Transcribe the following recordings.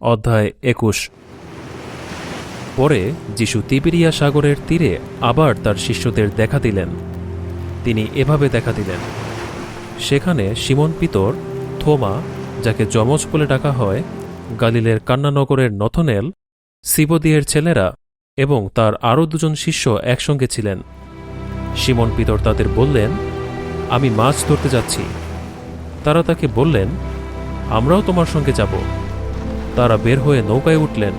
অধ্যায় একুশ। পরে যিশু তিবেরিয়া সাগরের তীরে আবার তার শিষ্যদের দেখা দিলেন। তিনি এভাবে দেখা দিলেন, সেখানে সিমন পিতর, থোমা, যাকে যমজ বলে ডাকা হয়, গালিলের কান্নানগরের নথনেল, সিবদিয়ের ছেলেরা এবং তার আরও দুজন শিষ্য একসঙ্গে ছিলেন। সিমন পিতর তাদের বললেন, আমি মাছ ধরতে যাচ্ছি। তারা তাকে বললেন, আমরাও তোমার সঙ্গে যাব। তারা বের হয়ে নৌকায় উঠলেন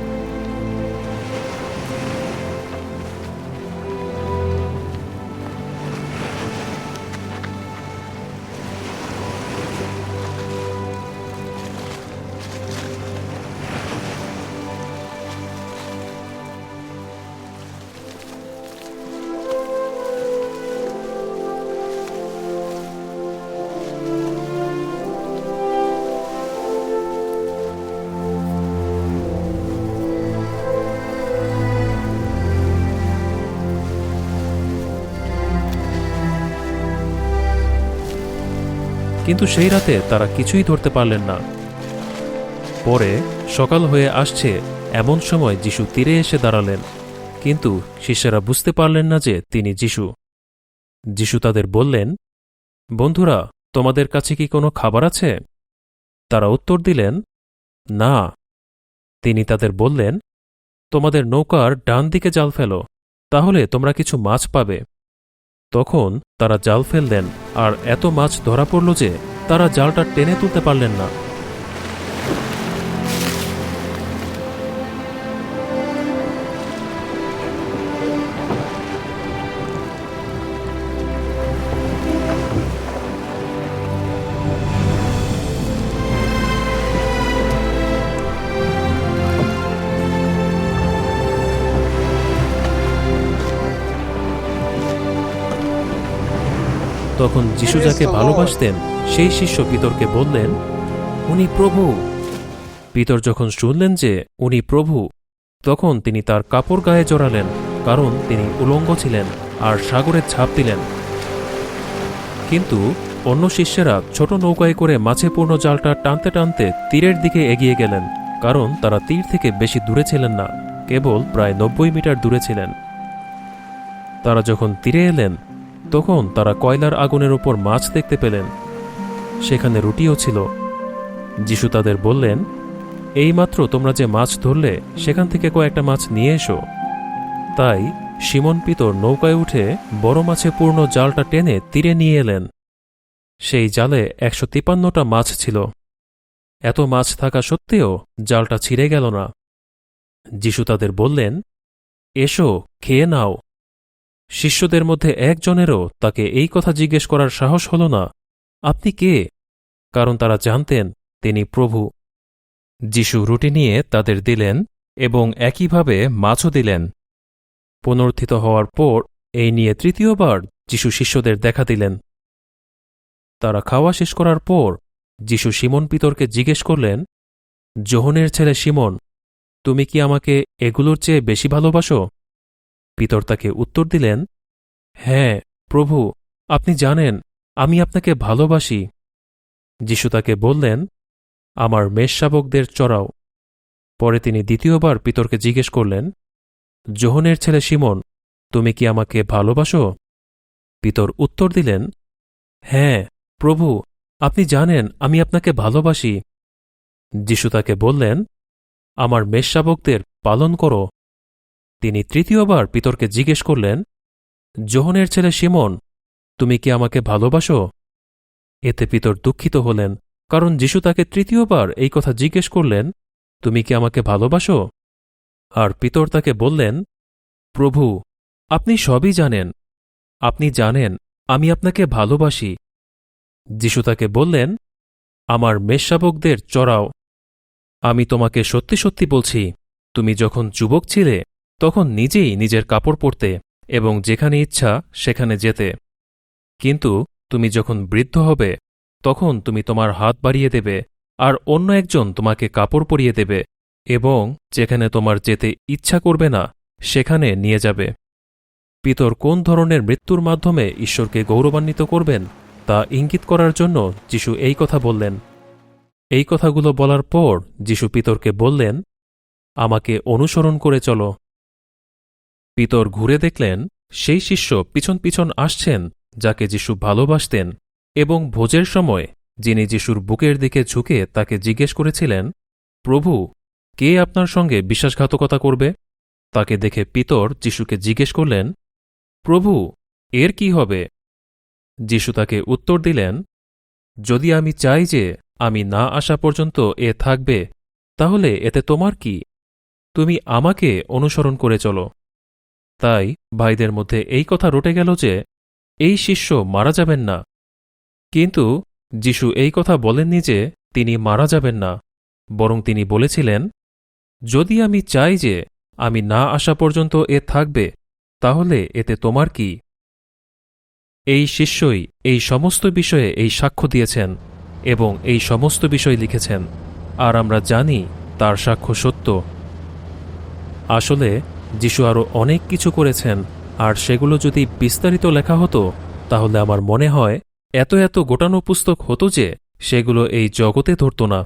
কিন্তু সেই রাতে তারা কিছুই ধরতে পারলেন না। পরে সকাল হয়ে আসছে এমন সময় যিশু তীরে এসে দাঁড়ালেন, কিন্তু শিষ্যরা বুঝতে পারলেন না যে তিনি যিশু। যিশু তাদের বললেন, বন্ধুরা, তোমাদের কাছে কি কোনো খাবার আছে? তারা উত্তর দিলেন, না। তিনি তাদের বললেন, তোমাদের নৌকার ডান দিকে জাল ফেলো, তাহলে তোমরা কিছু মাছ পাবে। তখন তারা জাল ফেললেন আর এত মাছ ধরা পড়ল যে তারা জালটা টেনে তুলতে পারলেন না। তখন যিশু যাকে ভালোবাসতেন, সেই শিষ্য পিতরকে বললেন, উনি প্রভু। পিতর যখন শুনলেন যে উনি প্রভু, তখন তিনি তার কাপড় গায়ে জড়ালেন, কারণ তিনি উলঙ্গ ছিলেন আর সাগরে ছাপ দিলেন। কিন্তু অন্য শিষ্যেরা ছোট নৌকায় করে মাছে পূর্ণ জালটা টানতে টানতে তীরের দিকে এগিয়ে গেলেন, কারণ তারা তীর থেকে বেশি দূরে ছিলেন না, কেবল প্রায় নব্বই মিটার দূরে ছিলেন। তারা যখন তীরে এলেন তখন তারা কয়লার আগুনের উপর মাছ দেখতে পেলেন। সেখানে রুটিও ছিল। যিশু তাদের বললেন, এইমাত্র তোমরা যে মাছ ধরলে, সেখান থেকে কয়েকটা মাছ নিয়ে এসো। তাই সিমন পিতর নৌকায় উঠে বড় মাছে পূর্ণ জালটা টেনে তীরে নিয়ে এলেন। সেই জালে একশো তিপান্নটা মাছ ছিল। এত মাছ থাকা সত্ত্বেও জালটা ছিঁড়ে গেল না। যিশু তাদের বললেন, এসো, খেয়ে নাও। শিষ্যদের মধ্যে একজনেরও তাকে এই কথা জিজ্ঞেস করার সাহস হল না, আপনি কে? কারণ তারা জানতেন তিনি প্রভু। যিশু রুটি নিয়ে তাদের দিলেন এবং একইভাবে মাছও দিলেন। পুনর্থিত হওয়ার পর এই নিয়ে তৃতীয়বার যিশু শিষ্যদের দেখা দিলেন। তারা খাওয়া শেষ করার পর যিশু সিমন পিতরকে জিজ্ঞেস করলেন, জোহনের ছেলে সিমন, তুমি কি আমাকে এগুলোর চেয়ে বেশি ভালোবাসো? পিতর তাকে উত্তর দিলেন হ্যাঁ প্রভু, আপনি জানেন, আমি আপনাকে ভালোবাসি। যিশু তাকে বললেন, আমার মেষশাবকদের চড়াও। পরে তিনি দ্বিতীয়বার পিতরকে জিজ্ঞেস করলেন, জোহনের ছেলে সিমন, তুমি কি আমাকে ভালোবাসো? পিতর উত্তর দিলেন হ্যাঁ প্রভু, আপনি জানেন, আমি আপনাকে ভালোবাসি। যিশু তাকে বললেন, আমার মেষশাবকদের পালন করো। তিনি তৃতীয়বার পিতরকে জিজ্ঞেস করলেন, জোহনের ছেলে সিমন তুমি কি আমাকে ভালোবাসো? এতে পিতর দুঃখিত হলেন, কারণ যিশু তাকে তৃতীয়বার এই কথা জিজ্ঞেস করলেন, তুমি কি আমাকে ভালোবাসো? আর পিতর তাকে বললেন, প্রভু, আপনি সবই জানেন। আপনি জানেন, আমি আপনাকে ভালোবাসি। যিশু তাকে বললেন, আমার মেষশাবকদের চড়াও। আমি তোমাকে সত্যি সত্যি বলছি, তুমি যখন যুবক ছিলে তখন নিজেই নিজের কাপড় পরতে এবং যেখানে ইচ্ছা সেখানে যেতে। কিন্তু তুমি যখন বৃদ্ধ হবে, তখন তুমি তোমার হাত বাড়িয়ে দেবে আর অন্য একজন তোমাকে কাপড় পরিয়ে দেবে এবং যেখানে তোমার যেতে ইচ্ছা করবে না, সেখানে নিয়ে যাবে। পিতর কোন ধরনের মৃত্যুর মাধ্যমে ঈশ্বরকে গৌরবান্বিত করবেন তা ইঙ্গিত করার জন্য যিশু এই কথা বললেন। এই কথাগুলো বলার পর যিশু পিতরকে বললেন, আমাকে অনুসরণ করে চলো। পিতর ঘুরে দেখলেন, সেই শিষ্য পিছন পিছন আসছেন, যাকে যিশু ভালোবাসতেন, এবং ভোজের সময়, যিনি যিশুর বুকের দিকে ঝুঁকে তাকে জিজ্ঞেস করেছিলেন, প্রভু, কে আপনার সঙ্গে বিশ্বাসঘাতকতা করবে? তাকে দেখে পিতর যিশুকে জিজ্ঞেস করলেন, প্রভু, এর কি হবে? যিশু তাকে উত্তর দিলেন, যদি আমি চাই যে আমি না আসা পর্যন্ত এ থাকবে, তাহলে এতে তোমার কি? তুমি আমাকে অনুসরণ করে চলো। তাই ভাইদের মধ্যে এই কথা রটে গেল যে, এই শিষ্য মারা যাবেন না। কিন্তু যিশু এই কথা বলেননি যে, তিনি মারা যাবেন না। বরং তিনি বলেছিলেন, যদি আমি চাই যে, আমি না আসা পর্যন্ত এ থাকবে, তাহলে এতে তোমার কি? এই শিষ্যই এই সমস্ত বিষয়ে এই সাক্ষ্য দিয়েছেন এবং এই সমস্ত বিষয় লিখেছেন, আর আমরা জানি তার সাক্ষ্য সত্য। আসলে যিশু আরও অনেক কিছু করেছেন, আর সেগুলো যদি বিস্তারিত লেখা হতো, তাহলে আমার মনে হয় এত এত গোটানো পুস্তক হতো যে সেগুলো এই জগতে ধরত না।